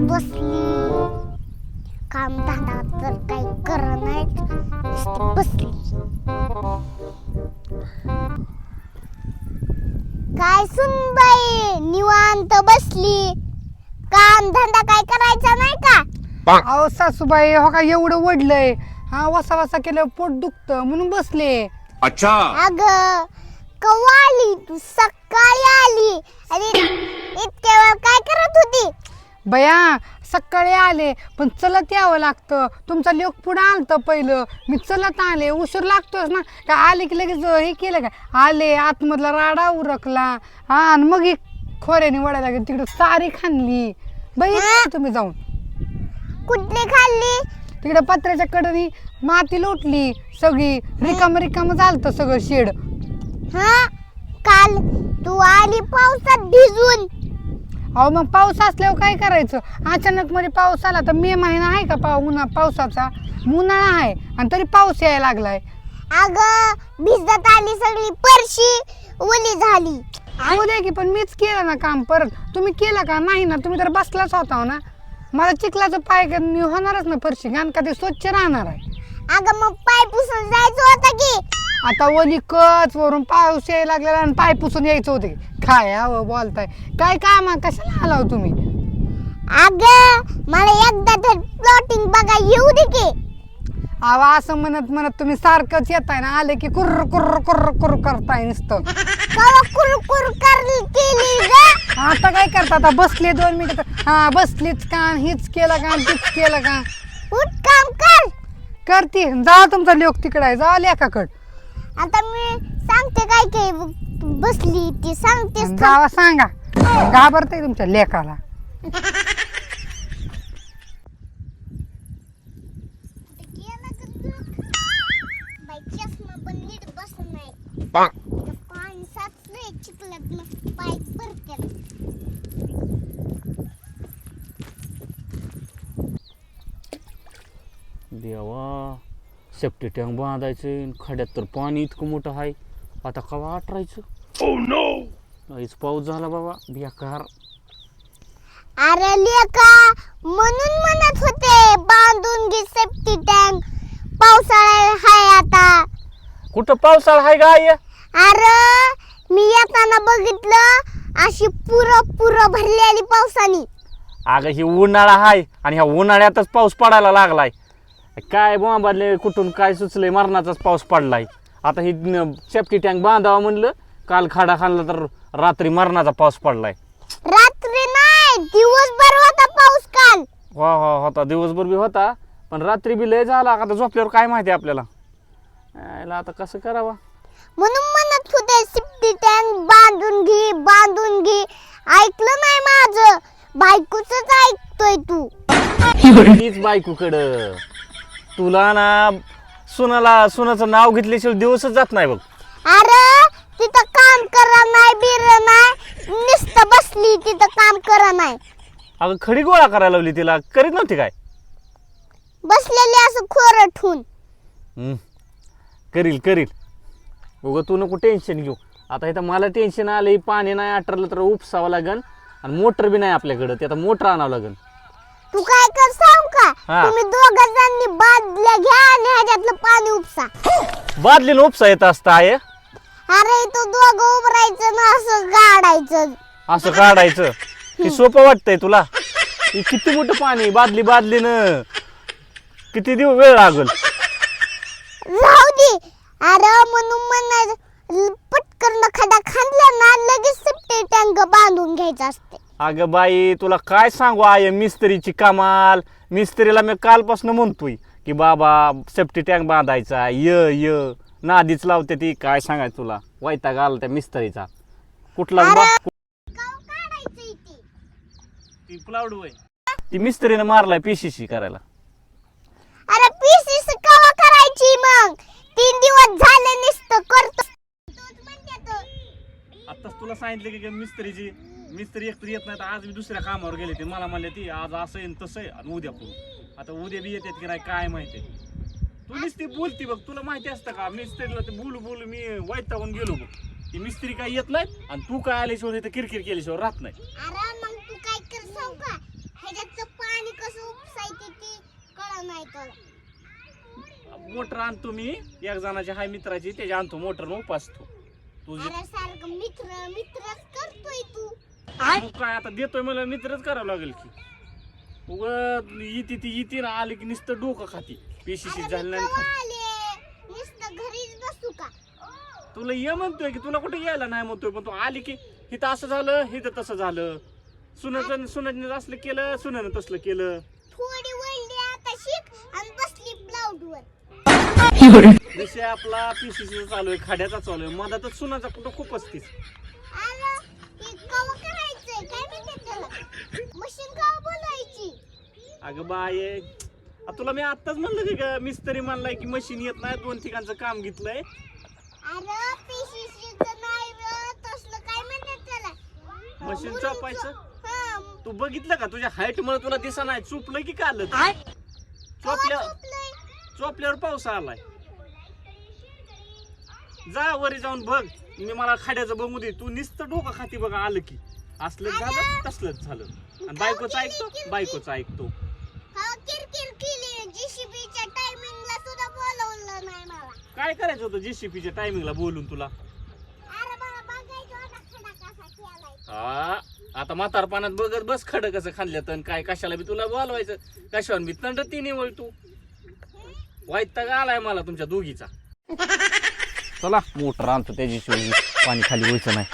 बसली. काम धंदा तर काही कर नाही बसली. काय सुनबाई निवांत बसली. काम धंदा काय करायचा नाही का? अहो सासूबाई हो का एवढं वडलंय. हा वसा वसा केलं पोट दुखतं म्हणून बसले. अच्छा. अग कवा आली तू सकाळी आली आणि इतक्या वेळ काय करत होती? बया सकाळी आले पण चलत यावं लागतं. तुमचा लोक पुढं आलतं पहिलं. मी चलत आले उशीर लागतोच ना. का आले की लगेच हे केलं का? आले आतमधला राडा उरकला. हा आणि मग ही खोऱ्याने वडायला लागेल तिकडे सारी खाल्ली. बाई? तुम्ही जाऊन. कुठली खाल्ली? तिकडे पत्र्याच्या कडनी माती लोटली सगळी. रिकाम रिकाम झालतं सगळं शेड. हा? काल तू आली पावसात भिजून. अहो मग पाऊस असल्यावर काय करायचं? अचानक मध्ये पाऊस आला तर मे महिना आहे का पाव उन्हा पावसाचा? उन्हाळा आहे आणि तरी पाऊस यायला लागलाय. अग भिजत आली सगळी परशी ओली झाली. अहो दे की पण मीच केलं ना काम परत. तुम्ही केलं का? नाही ना. तुम्ही तर बसलाच होता हो ना. मला चिखलाचं पाय मी होणारच ना फरशी. कारण का ते स्वच्छ राहणार आहे. अग मग पाय पुसून जायचं होतं की? आता ओली कच वरून पाऊस यायला लागलेला आणि पाय पुसून यायचं होते. काय अहो बोलताय? काय काम आहे? कशाला आला हो तुम्ही? अग मला एकदा तर प्लॉटिंग बघा येऊ दे की. अहो असं म्हणत म्हणत तुम्ही सारखंच येताय ना आले की कुर्र कुर्र कुर्र कुर्र करताय नुसतं. कवा कुरकुर करली केली ग? आता काय करता? आता बसले दोन मिनिट हा बसलीच का? हीच केलं का? तीच केलं का? उठ काम कर. करते. जा तुमचा लोक तिकडे आहे. जा लेखाकड आता मी सांगते काय काय बसली ती सांगतेस थांब. जावा सांगा घाबरते तुमच्या लेखाला बाई, चष्मा पण नीट बसत नाही. पाक. इथं पाणी साचलंय चिखलात मग पाय भरत्यात. देवा सेफ्टी टँक बांधायचं खड्यात तर पाणी इतकं मोठं आहे. आता कवा आटरायचं? नाहीच पाऊस झाला बाबा बेकार. अरे लेका म्हणून म्हणत होते बांधून घे सेफ्टी टँक. पावसाळा हाय आता. कुठं पावसाळा आहे का आई अरे मी येताना बघितलं अशी पुरं पुरं भरलेली पावसानी. अगं ही उन्हाळा आहे आणि ह्या उन्हाळ्यातच पाऊस पडायला लागलाय. काय बोंबाडले कुठून काय सुचलंय? मरणाचाच पाऊस पडलाय. आता ही सेफ्टी टँक बांधावं म्हणलं काल खाडा खाल्ला तर रात्री मरणाचा पाऊस पडलाय. रात्री नाही दिवसभर होता पाऊस काल. हो हो होता. दिवसभर बी होता पण रात्री बी लय झाला. आता झोपल्यावर काय माहिती आपल्याला? आता कसं करावं? म्हणून म्हणत होते सेफ्टी टँक बांधून घे बांधून घे. ऐकलं नाही माझं. बायकोच ऐकतोय तू. तीच बायकोकडं. तुला ना सुनाला सुनाचं नाव घेतल्याशिवाय दिवसच जात नाही बघ. अरे तिथं काम करा नाही बिर नाही नुसतं बसली तिथं काम करा नाही. अगं खडी गोळा करायला लावली तिला करीत नव्हती काय? बसलेली असं खोरं ठेवून हम्म. करील करील. उगं तू नको टेन्शन घेऊ. आता इथं मला टेन्शन आलं पाणी नाही आटरलं तर उपसावं लागन आणि मोटर बी नाही आपल्याकडं ते आता मोटर आणावं लागन. तू काय कर सांग का हा. तुम्ही दोघ जणांनी बादल्या घ्या आणि ह्याच्यातलं पाणी उपसा. बादलीनं उपसा येत असतं आहे अरे तो दोघं उभरायचं ना असं गाडायचं. असं काढायचं हे सोपं वाटतंय तुला. हे किती मोठं पाणी बादली बादलीनं. किती दिवस वेळ लागल? राहू दे. अरे म्हणून म्हणायचं पटकन खडा खांदला ना लगेच सेफ्टी टँक बांधून घ्यायचं असते अगं बाई तुला काय सांगू? आय मिस्त्रीची कमाल. मिस्त्रीला मी कालपासून म्हणतोय की बाबा सेफ्टी टँक बांधायचा य य. नादीच लावते ती. काय सांगायचं तुला? वैताग आला त्या मिस्त्रीचा. कुठला ती. प्लावड वय. ती मिस्त्रीनं मारलाय पीसीसी करायला. अरे पीसीस कवा करायची मग? तीन दिवस झाले नुसतं करतो. आताच तुला सांगितलं की मिस्त्रीची मिस्त्री एकतर येत नाही तर आज मी दुसऱ्या कामावर गेले ते. मला म्हणले ती आज असं आहे न तसं आहे आणि उद्या करू. आता उद्या बी येतात की नाही काय माहिती. तू नुसती बोलती बघ तुला माहिती असतं का? मिस्त्रीला ते बोलू बोलू मी वैतागून गेलो बघ. ती मिस्त्री काय येत नाही आणि तू काय आल्याशिवाय इथं किरकिर केल्याशिवाय राहत नाही. अरे मग तू काय कर सांग का? ह्याच्यात दिसलं नाही तुला. मोटर आणतो मी. एक जणाची हाय मित्राची त्याची आणतो मोटर उपासतो तुझी अरे सारखं मित्र मित्रच करतोय तू. काय आता देतोय मला मित्रच करावं लागेल की. उग येते ती येते ना आली की नुसतं डोकं खाती. पेशीशी झालं नाही घरीच बसू का? तुला ये म्हणतोय की तुला कुठे यायला नाही म्हणतोय पण तू आली की हिथं असं झालं हिथं तसं झालं. सुनाचं सुनाने असलं केलं सुनानं तसलं केलं. थोडी वळली आता शिक आणि बसली ब्लाउड वर. विषय आपला पीसीसी चालू आहे खाड्याचा चालू आहे. मधातच सुनाचा कुठं खूप असतीस अरे हे कवा करायचंय काय म्हणते त्याला मशीन कवा बोलवायची अगं बाय तुला मी आत्ताच म्हणलं की ग मिस्त्री म्हणलाय की मशीन येत नाही दोन ठिकाणचं काम घेतलंय. अरे पीसीसीचं नाही रे, तसलं काय म्हणतात त्याला? मशीन. चोपायचं? हा, तू बघितलं का तुझ्या हाईट मुळे तुला दिसा नाही चुपलं की काल? चोपल्या? चोपल्यावर पाऊस आलाय. जा वरी जाऊन बघ मी मला खाड्याचं बघू दे तू नुसतं डोकं खाती बघा आलं की. असलंच झालं तसलंच झालं. आणि बायकोचं ऐकतो बायकोचं ऐकतो. काय करायचं होतं जेसीपीच्या टायमिंगला बोलून तुला? अरे मला बघायचं होता खडा कसा केलाय. हा आता म्हातारपणात बघत बस खड कसं खाल्लं तर काय कशाला बी तुला बोलवायचं? कशावर मी तंड तिने वळ तू वाईट आलाय मला तुमच्या दोघीचा. चला मोटर आणतो त्याची पाणी खाली व्हायचं नाही.